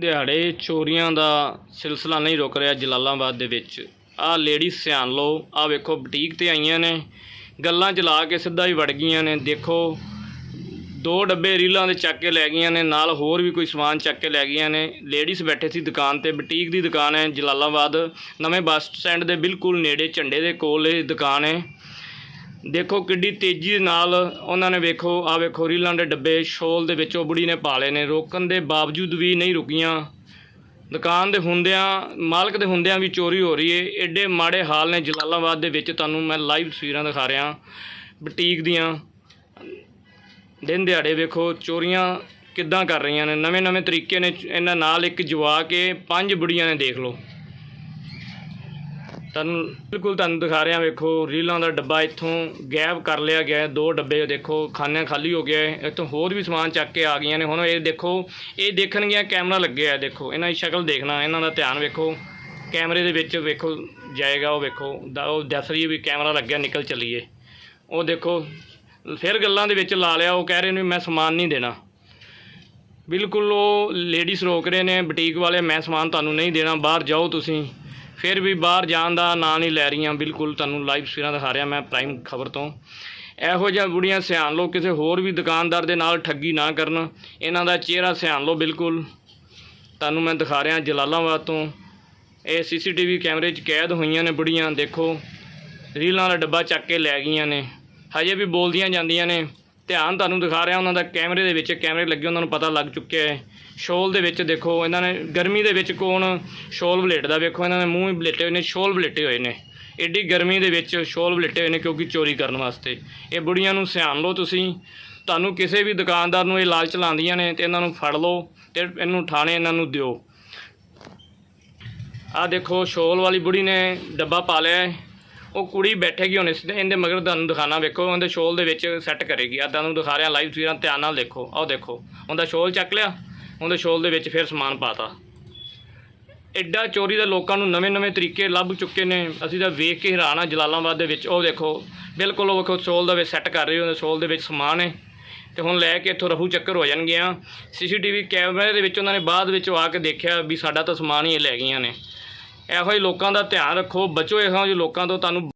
ਦਿਹਾੜੇ ਚੋਰੀਆਂ ਦਾ ਸਿਲਸਿਲਾ ਨਹੀਂ ਰੁਕ ਰਿਹਾ ਜਲਾਲਾਬਾਦ ਦੇ ਵਿੱਚ। ਆਹ ਲੇਡੀ ਸਿਆਣ ਲਓ ਆਹ ਵੇਖੋ ਬੁਟੀਕ ਤੇ ਆਈਆਂ ਨੇ। ਗੱਲਾਂ ਚਲਾ ਕੇ ਸਿੱਧਾ ਹੀ ਵੜ ਗਈਆਂ ਨੇ। ਦੇਖੋ, ਦੋ ਡੱਬੇ ਰੀਲਾਂ ਦੇ ਚੱਕ ਕੇ ਲੈ ਗਈਆਂ ਨੇ, ਨਾਲ ਹੋਰ ਵੀ ਕੋਈ ਸਮਾਨ ਚੱਕ ਕੇ ਲੈ ਗਈਆਂ ਨੇ। ਲੇਡੀਜ਼ ਬੈਠੇ ਸੀ ਦੁਕਾਨ ਤੇ, ਬੁਟੀਕ ਦੀ ਦੁਕਾਨ ਹੈ ਜਲਾਲਾਬਾਦ। ਨਵੇਂ ਬੱਸ ਸਟੈਂਡ ਦੇ ਬਿਲਕੁਲ ਨੇੜੇ, ਝੰਡੇ ਦੇ ਕੋਲ ਇਹ ਦੁਕਾਨ ਹੈ। ਦੇਖੋ ਕਿੱਡੀ ਤੇਜ਼ੀ ਦੇ ਨਾਲ ਉਹਨਾਂ ਨੇ ਵੇਖੋ ਆ ਵੇਖੋ, ਰੀਲਾਂ ਦੇ ਡੱਬੇ, ਸ਼ੋਲ ਦੇ ਵਿੱਚ ਉਹ ਬੁੜੀ ਨੇ ਪਾਲੇ ਨੇ। ਰੋਕਣ ਦੇ ਬਾਵਜੂਦ ਵੀ ਨਹੀਂ ਰੁਕੀਆਂ। ਦੁਕਾਨ ਦੇ ਹੁੰਦਿਆਂ, ਮਾਲਕ ਦੇ ਹੁੰਦਿਆਂ ਵੀ ਚੋਰੀ ਹੋ ਰਹੀ ਏ। ਐਡੇ ਮਾੜੇ ਹਾਲ ਨੇ ਜਲਾਲਾਬਾਦ ਦੇ ਵਿੱਚ। ਤੁਹਾਨੂੰ ਮੈਂ ਲਾਈਵ ਤਸਵੀਰਾਂ ਦਿਖਾ ਰਿਹਾ। ਬੁਟੀਕ ਦੀਆਂ। ਦਿਨ ਦਿਹਾੜੇ ਵੇਖੋ, ਚੋਰੀਆਂ ਕਿੱਦਾਂ ਕਰ ਰਹੀਆਂ ਨੇ। ਨਵੇਂ ਨਵੇਂ ਤਰੀਕੇ ਨੇ ਇਹਨਾਂ ਨਾਲ ਇੱਕ ਜਵਾ ਕੇ ਪੰਜ ਬੁੜੀਆਂ ਨੇ ਦੇਖ ਲਓ। ਤੁਹਾਨੂੰ ਬਿਲਕੁਲ ਤੁਹਾਨੂੰ ਦਿਖਾ ਰਿਹਾ, ਵੇਖੋ, ਰੀਲਾਂ ਦਾ ਡੱਬਾ ਇੱਥੋਂ ਗਾਇਬ ਕਰ ਲਿਆ ਗਿਆ ਦੋ ਡੱਬੇ ਦੇਖੋ ਖਾਨੇ ਖਾਲੀ ਹੋ ਗਿਆ ਇੱਥੋਂ ਹੋਰ ਵੀ ਸਮਾਨ ਚੱਕ ਕੇ ਆ ਗਈਆਂ ਨੇ, ਹੁਣ ਇਹ ਦੇਖੋ, ਇਹ ਦੇਖਣਗੀਆਂ, ਕੈਮਰਾ ਲੱਗਿਆ ਹੈ, ਦੇਖੋ, ਇਹਨਾਂ ਦੀ ਸ਼ਕਲ ਦੇਖਣਾ, ਇਹਨਾਂ ਦਾ ਧਿਆਨ ਵੇਖੋ, ਕੈਮਰੇ ਦੇ ਵਿੱਚ ਵੇਖੋ, ਜਾਏਗਾ ਉਹ ਵੇਖੋ, ਦਾ ਉਹ ਦੱਸ ਰਹੀ ਵੀ ਕੈਮਰਾ ਲੱਗਿਆ, ਨਿਕਲ ਚੱਲੀਏ। ਉਹ ਦੇਖੋ, ਫਿਰ ਗੱਲਾਂ ਦੇ ਵਿੱਚ ਲਾ ਲਿਆ, ਉਹ ਕਹਿ ਰਹੇ ਨੇ ਵੀ ਮੈਂ ਸਮਾਨ ਨਹੀਂ ਦੇਣਾ। ਬਿਲਕੁਲ ਉਹ ਲੇਡੀਜ਼ ਰੋਕ ਰਹੇ ਨੇ, ਬੁਟੀਕ ਵਾਲੇ, ਮੈਂ ਸਮਾਨ ਤੁਹਾਨੂੰ ਨਹੀਂ ਦੇਣਾ, ਬਾਹਰ ਜਾਓ ਤੁਸੀਂ। ਫਿਰ ਵੀ ਬਾਹਰ ਜਾਣ ਦਾ ਨਾਂ ਨਹੀਂ ਲੈ ਰਹੀਆਂ। ਬਿਲਕੁਲ ਤੁਹਾਨੂੰ ਲਾਈਵ ਤਸਵੀਰਾਂ ਦਿਖਾ ਰਿਹਾ ਮੈਂ ਪ੍ਰਾਈਮ ਖਬਰ ਤੋਂ। ਇਹੋ ਜਿਹੀਆਂ ਬੁੜੀਆਂ ਸਿਆਣ ਲਓ ਕਿਸੇ ਹੋਰ ਵੀ ਦੁਕਾਨਦਾਰ ਦੇ ਨਾਲ ਠੱਗੀ ਨਾ ਕਰਨ। ਇਹਨਾਂ ਦਾ ਚਿਹਰਾ ਸਿਆਣ ਲਓ ਬਿਲਕੁਲ। ਤੁਹਾਨੂੰ ਮੈਂ ਦਿਖਾ ਰਿਹਾ ਜਲਾਲਾਬਾਦ ਤੋਂ। ਇਹ ਸੀਸੀਟੀਵੀ ਕੈਮਰੇ 'ਚ ਕੈਦ ਹੋਈਆਂ ਨੇ ਬੁੜੀਆਂ, ਦੇਖੋ। ਰੀਲਾਂ ਦਾ ਡੱਬਾ ਚੱਕ ਕੇ ਲੈ ਗਈਆਂ ਨੇ। ਹਜੇ ਵੀ ਬੋਲਦੀਆਂ ਜਾਂਦੀਆਂ ਨੇ। ਧਿਆਨ ਤੁਹਾਨੂੰ ਦਿਖਾ ਰਿਹਾ, ਉਹਨਾਂ ਦਾ ਕੈਮਰੇ ਦੇ ਵਿੱਚ ਕੈਮਰੇ ਲੱਗੇ, ਉਹਨਾਂ ਨੂੰ ਪਤਾ ਲੱਗ ਚੁੱਕਿਆ ਹੈ। ਸ਼ੋਲ ਦੇ ਵਿੱਚ ਦੇਖੋ, ਇਹਨਾਂ ਨੇ ਗਰਮੀ ਦੇ ਵਿੱਚ ਕੌਣ ਸ਼ੋਲ ਬਲੇਟਦਾ ਵੇਖੋ ਇਹਨਾਂ ਨੇ ਮੂੰਹ ਹੀ ਬਲੇਟੇ ਹੋਏ ਨੇ, ਸ਼ੋਲ ਬਲੇਟੇ ਹੋਏ ਨੇ। ਐਡੀ ਗਰਮੀ ਦੇ ਵਿੱਚ ਸ਼ੋਲ ਬਲੇਟੇ ਹੋਏ ਨੇ ਕਿਉਂਕਿ ਚੋਰੀ ਕਰਨ ਵਾਸਤੇ। ਇਹ ਬੁੜੀਆਂ ਨੂੰ ਸਿਆਣ ਲਓ ਤੁਸੀਂ। ਤੁਹਾਨੂੰ ਕਿਸੇ ਵੀ ਦੁਕਾਨਦਾਰ ਨੂੰ ਇਹ ਲਾਲਚ ਲਾਉਂਦੀਆਂ ਨੇ ਤੇ ਇਹਨਾਂ ਨੂੰ ਫੜ ਲਓ ਤੇ ਇਹਨੂੰ ਥਾਣੇ ਇਹਨਾਂ ਨੂੰ ਦਿਓ। ਆ ਦੇਖੋ, ਸ਼ੋਲ ਵਾਲੀ ਬੁੜੀ ਨੇ ਡੱਬਾ ਪਾ ਲਿਆ ਉਹ ਕੁੜੀ ਬੈਠੇਗੀ ਹੁਣ ਇਸ ਇਹਦੇ ਮਗਰ ਤੁਹਾਨੂੰ ਦਿਖਾਣਾ, ਵੇਖੋ, ਉਹਦੇ ਸ਼ੋਲ ਦੇ ਵਿੱਚ ਸੈੱਟ ਕਰੇਗੀ। ਆ ਤੁਹਾਨੂੰ ਦਿਖਾ ਰਿਹਾ ਲਾਈਵ ਤਸਵੀਰਾਂ, ਧਿਆਨ ਨਾਲ ਦੇਖੋ। ਆਹ ਦੇਖੋ, ਉਹਦਾ ਸ਼ੋਲ ਚੱਕ ਲਿਆ, ਉਹਦੇ ਸ਼ੋਲ ਦੇ ਵਿੱਚ ਫਿਰ ਸਮਾਨ ਪਾਤਾ। ਐਡਾ ਚੋਰੀ ਦੇ ਲੋਕਾਂ ਨੂੰ ਨਵੇਂ-ਨਵੇਂ ਤਰੀਕੇ ਲੱਭ ਚੁੱਕੇ ਨੇ। ਅਸੀਂ ਤਾਂ ਵੇਖ ਕੇ ਹੈਰਾਨ ਆ ਜਲਾਲਾਬਾਦ ਦੇ ਵਿੱਚ। ਉਹ ਦੇਖੋ, ਬਿਲਕੁਲ ਉਹ ਵੇਖੋ ਸ਼ੋਲ ਦੇ ਵਿੱਚ ਸੈੱਟ ਕਰ ਰਹੀ, ਉਹਦੇ ਸ਼ੋਲ ਦੇ ਵਿੱਚ ਸਮਾਨ ਹੈ। ਤੇ ਹੁਣ ਲੈ ਕੇ ਇੱਥੋਂ ਰਹੂ ਚੱਕਰ ਹੋ ਜਾਣਗੇ ਆ ਸੀਸੀਟੀਵੀ ਕੈਮਰੇ ਦੇ ਵਿੱਚ ਉਹਨਾਂ ਨੇ ਬਾਅਦ ਵਿੱਚ ਆ ਕੇ ਦੇਖਿਆ ਵੀ ਸਾਡਾ ਤਾਂ ਸਮਾਨ ਹੀ ਲੈ ਗਈਆਂ ਨੇ। ਇਹੋ ਜਿਹੇ ਲੋਕਾਂ ਦਾ ਧਿਆਨ ਰੱਖੋ ਬਚੋ ਇਹੋ ਜਿਹੇ ਲੋਕਾਂ ਤੋਂ ਤੁਹਾਨੂੰ